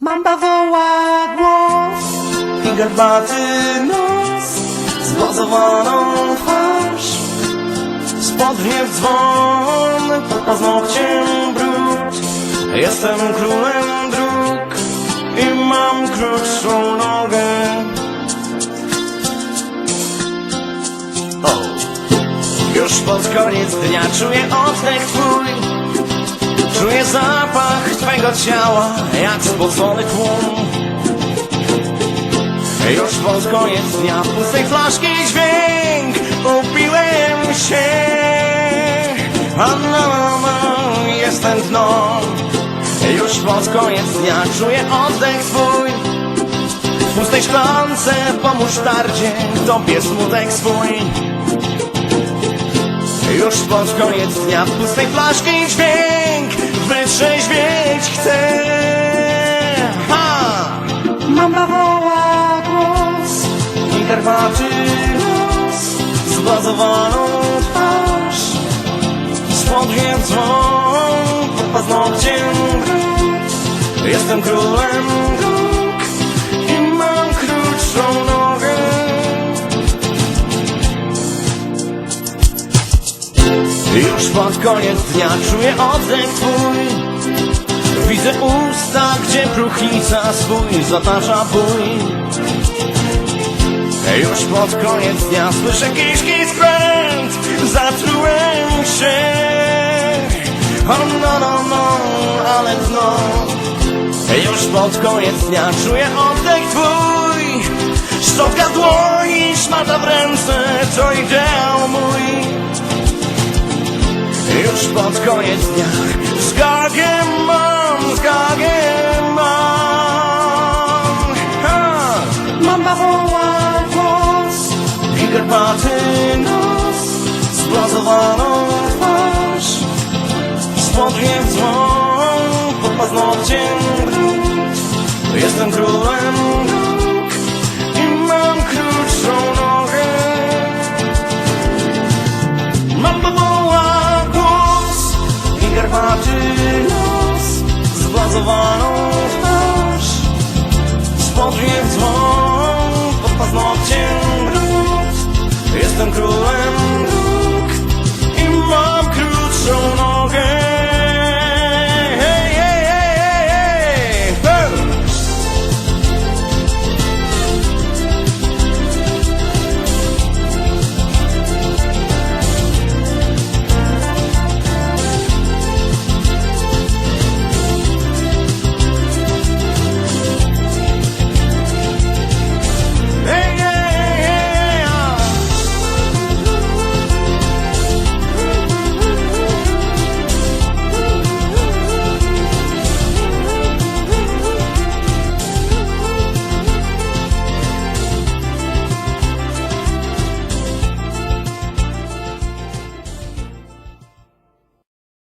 Mamba woła głos i garbaty nos Zbazowaną twarz. Spodnie w dzwon Pod paznokciem brud. Jestem królem dróg I mam krótszą nogę. O. Już pod koniec dnia czuję oddech twój Czuję zapach twego ciała Jak spocony tłum. Już pod koniec dnia pustej flaszki dźwięk Upiłem się. A jestem dno. Już pod koniec dnia czuję oddech twój W pustej szklance po musztardzie Topię smutek swój. Już pod koniec dnia pustej flaszki dźwięk Wytrzeźwieć chcę ha! Mamba woła głos i garbaty nos Zbazowaną twarz Spodnie w dzwon Pod paznokciem Jestem królem Już pod koniec dnia czuję oddech twój Widzę usta, gdzie próchnica swój zatacza bój. Już pod koniec dnia słyszę kiszki skręt Zatrułem się. O no, no, no, ale dno. Już pod koniec dnia czuję oddech twój. Szczotka dłoni, szmata w ręce To ideał mój Już pod koniec dnia Zgagę mam, zgagę mam. Ha! Mamba woła głos I garbaty nos Zblazowaną twarz. Spodnie w dzwon Pod paznokciem brud Jestem królem Spodnie w